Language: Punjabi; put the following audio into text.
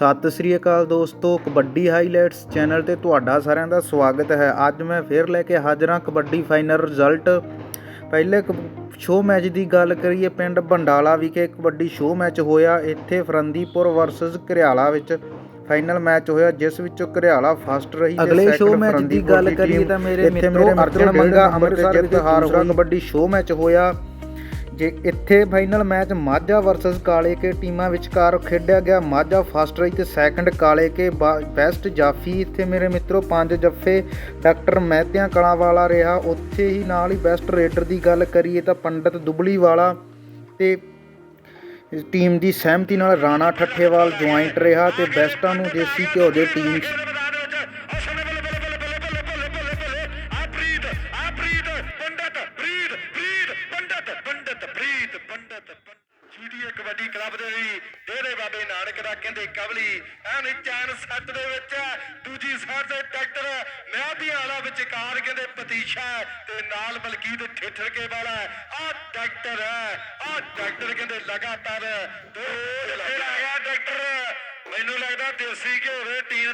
ਸਤਿ ਸ੍ਰੀ ਅਕਾਲ ਦੋਸਤੋ ਕਬੱਡੀ ਹਾਈਲਾਈਟਸ ਚੈਨਲ ਤੇ ਤੁਹਾਡਾ ਸਾਰਿਆਂ ਦਾ ਸਵਾਗਤ ਹੈ। ਅੱਜ ਮੈਂ ਫੇਰ ਲੈ ਕੇ ਹਾਜ਼ਰ ਹਾਂ ਕਬੱਡੀ ਫਾਈਨਲ ਰਿਜ਼ਲਟ। ਪਹਿਲੇ ਸ਼ੋਅ ਮੈਚ ਦੀ ਗੱਲ ਕਰੀਏ ਪਿੰਡ ਬੰਡਾਲਾ ਵਿਖੇ ਕਬੱਡੀ ਸ਼ੋਅ ਮੈਚ ਹੋਇਆ। ਇੱਥੇ ਫਰੰਦੀਪੁਰ ਵਰਸਸ ਘਰਿਆਲਾ ਵਿੱਚ ਫਾਈਨਲ ਮੈਚ ਹੋਇਆ ਜਿਸ ਵਿੱਚੋਂ ਘਰਿਆਲਾ ਫਸਟ ਰਹੀ ਤੇ ਅਗਲੇ show match ਦੀ ਗੱਲ ਕਰੀਏ। ਤਾਂ ਮੇਰੇ ਮਿੱਤਰੋ ਅਰਜਨ ਮੰਗਾ ਅੰਮ੍ਰਿਤਸਰ ਜਿੱਤ ਹਾਰ ਹੋਈ। ਕਬੱਡੀ ਸ਼ੋਅ ਮੈਚ ਹੋਇਆ। ਜੇ ਇੱਥੇ ਫਾਈਨਲ ਮੈਚ ਮਾਝਾ ਵਰਸਸ ਕਾਲੇ ਕੇ ਟੀਮਾਂ ਵਿਚਕਾਰ ਖੇਡਿਆ ਗਿਆ, ਮਾਝਾ ਫਸਟ ਰਾਈ ਤੇ ਸੈਕੰਡ ਕਾਲੇ ਕੇ ਬੈਸਟ ਜਾਫੀ। ਇੱਥੇ ਮੇਰੇ ਮਿੱਤਰੋ ਪੰਜ ਜੱਫੇ, ਡਾਕਟਰ ਮਹਿਤਿਆਂ ਕਲਾਂ ਵਾਲਾ ਰਿਹਾ। ਉੱਥੇ ਹੀ ਨਾਲ ਹੀ ਬੈਸਟ ਰੇਡਰ ਦੀ ਗੱਲ ਕਰੀਏ ਤਾਂ ਪੰਡਤ ਦੁਬਲੀ ਵਾਲਾ ਤੇ ਟੀਮ ਦੀ ਸਹਿਮਤੀ ਨਾਲ ਰਾਣਾ ਠੱਠੇਵਾਲ ਜੁਆਇੰਟ ਰਿਹਾ ਤੇ ਬੈਸਟਾਂ ਨੂੰ ਦੇਸੀ ਘਿਓ ਦੇ ਟੀਮ ਜੀਡੀਏ ਕਬੱਡੀ ਕਲੱਬ ਦੇ ਵੀ ਡੇਰੇ ਬਾਬੇ ਨਾਨਕ ਦਾ ਕਹਿੰਦੇ ਕਬਲੀ ਐਨ ਚੈਨ ਸੱਤ ਦੇ ਵਿੱਚ। ਦੂਜੀ ਸਾਈਡ ਤੇ ਟਰੈਕਟਰ ਮਿਆਦੀਆਂ ਵਾਲਾ ਵਿਚਕਾਰ ਕਹਿੰਦੇ ਪਤੀਸ਼ਾ ਤੇ ਨਾਲ ਮਲਕੀਤ ਠੇਠੜਕੇ ਵਾਲਾ ਆ ਟਰੈਕਟਰ ਹੈ ਆ ਟਰੈਕਟਰ ਕਹਿੰਦੇ ਲਗਾਤਾਰ ਦੋ ਫਿਰ ਆ ਗਿਆ ਟਰੈਕਟਰ ਮੈਨੂੰ ਲੱਗਦਾ ਦੇਸੀ ਦੇ ਟੀਮ